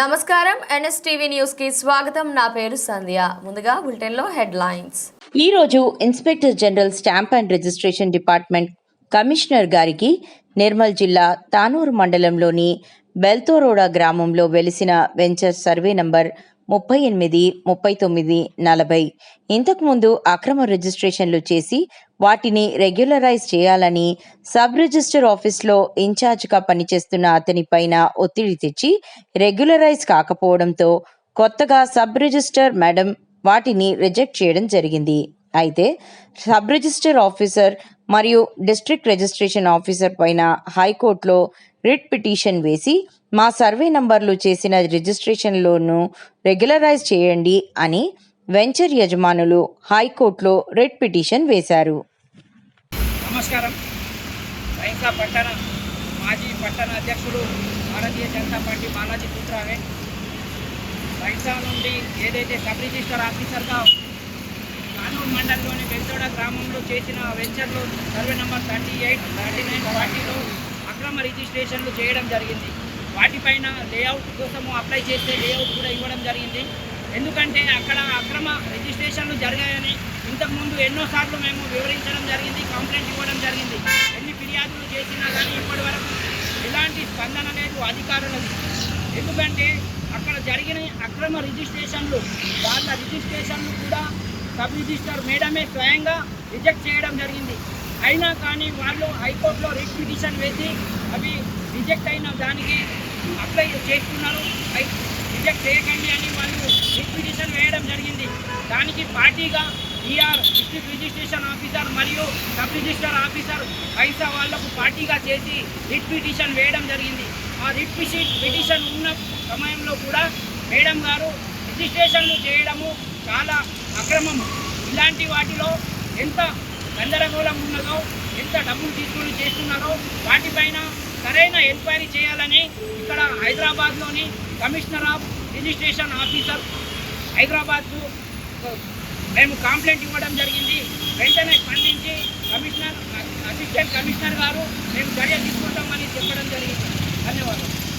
నమస్కారం. ఎన్ఎస్టీవీ న్యూస్కి స్వాగతం. నా పేరు సంధ్య. ముందుగా బులెటిన్లో హెడ్ లైన్స్ ఈ రోజు inspector general stamp and registration department commissioner గారికి నిర్మల్ జిల్లా తానూరు మండలంలోని బెల్తోరోడా గ్రామంలో వెలిసిన వెంచర్ సర్వే నంబర్ ముప్పై ఎనిమిది ముప్పై తొమ్మిది నలభై. ఇంతకుముందు అక్రమ రిజిస్ట్రేషన్లు చేసి వాటిని రెగ్యులరైజ్ చేయాలని సబ్ రిజిస్టర్ ఆఫీస్లో ఇన్ఛార్జ్గా పనిచేస్తున్న అతనిపైన ఒత్తిడి తెచ్చి రెగ్యులరైజ్ కాకపోవడంతో కొత్తగా సబ్ రిజిస్టర్ మేడం వాటిని రిజెక్ట్ చేయడం జరిగింది. అయితే సబ్ రిజిస్టర్ ఆఫీసర్ మరియు డిస్ట్రిక్ట్ రిజిస్ట్రేషన్ ఆఫీసర్ పైన హైకోర్టులో రిట్ పిటిషన్ వేసి మా సర్వే నంబర్లు చేసిన రిజిస్ట్రేషన్లోను రెగ్యులరైజ్ చేయండి అని వెంచర్ యజమానులు హైకోర్టులో రెడ్ పిటిషన్ వేశారు. నమస్కారం. బైంసా పట్టణ మాజీ పట్టణ అధ్యక్షుడు భారతీయ జనతా పార్టీ బాలాజీ పుత్రావే సైన్సా నుండి ఏదైతే సబ్ రిజిస్టర్ ఆఫీసర్గా కానూరు మండలంలోని వెంతోడ గ్రామంలో చేసిన వెంచర్లో survey number thirty eight thirty nine ఫార్టీలో అక్రమ రిజిస్ట్రేషన్లు చేయడం జరిగింది. వాటిపైన లేఅవుట్ కోసము అప్లై చేస్తే లేఅవుట్ కూడా ఇవ్వడం జరిగింది. ఎందుకంటే అక్కడ అక్రమ రిజిస్ట్రేషన్లు జరిగాయని ఇంతకుముందు ఎన్నోసార్లు మేము వివరించడం జరిగింది కంప్లైంట్ ఇవ్వడం జరిగింది. ఎన్ని ఫిర్యాదులు చేసినా కానీ ఇప్పటి వరకు ఎలాంటి స్పందన లేదు అధికారులకు ఎందుకంటే అక్కడ జరిగిన అక్రమ రిజిస్ట్రేషన్లు వాళ్ళ రిజిస్ట్రేషన్లు కూడా సబ్ రిజిస్టర్ మేడమే స్వయంగా రిజెక్ట్ చేయడం జరిగింది. అయినా కానీ వాళ్ళు హైకోర్టులో రిట్ పిటిషన్ వేసి అవి రిజెక్ట్ అయిన దానికి అప్లై చేస్తున్నారు. రిజెక్ట్ చేయకండి అని వాళ్ళు రిట్ పిటిషన్ వేయడం జరిగింది. దానికి పార్టీగా ఈఆర్ డిస్ట్రిక్ట్ రిజిస్ట్రేషన్ ఆఫీసర్ మరియు సబ్ రిజిస్టర్ ఆఫీసర్ పైసా వాళ్ళకు పార్టీగా చేసి రిట్ పిటిషన్ వేయడం జరిగింది. ఆ రిట్ పిటిషన్ ఉన్న సమయంలో కూడా మేడం గారు రిజిస్ట్రేషన్లు చేయడము చాలా అక్రమము ఇలాంటి వాటిలో ఎంత గందరగోళం ఉన్నదో ఎంత డబ్బులు తీసుకొని చేస్తున్నారో వాటిపైన సరైన ఎంక్వైరీ చేయాలని ఇక్కడ హైదరాబాద్లోని కమిషనర్ ఆఫ్ రిజిస్ట్రేషన్ ఆఫీసర్ హైదరాబాద్కు మేము కంప్లైంట్ ఇవ్వడం జరిగింది. వెంటనే స్పందించి కమిషనర్ అసిస్టెంట్ కమిషనర్ గారు మేము చర్య తీసుకుంటామని చెప్పడం జరిగింది. ధన్యవాదాలు.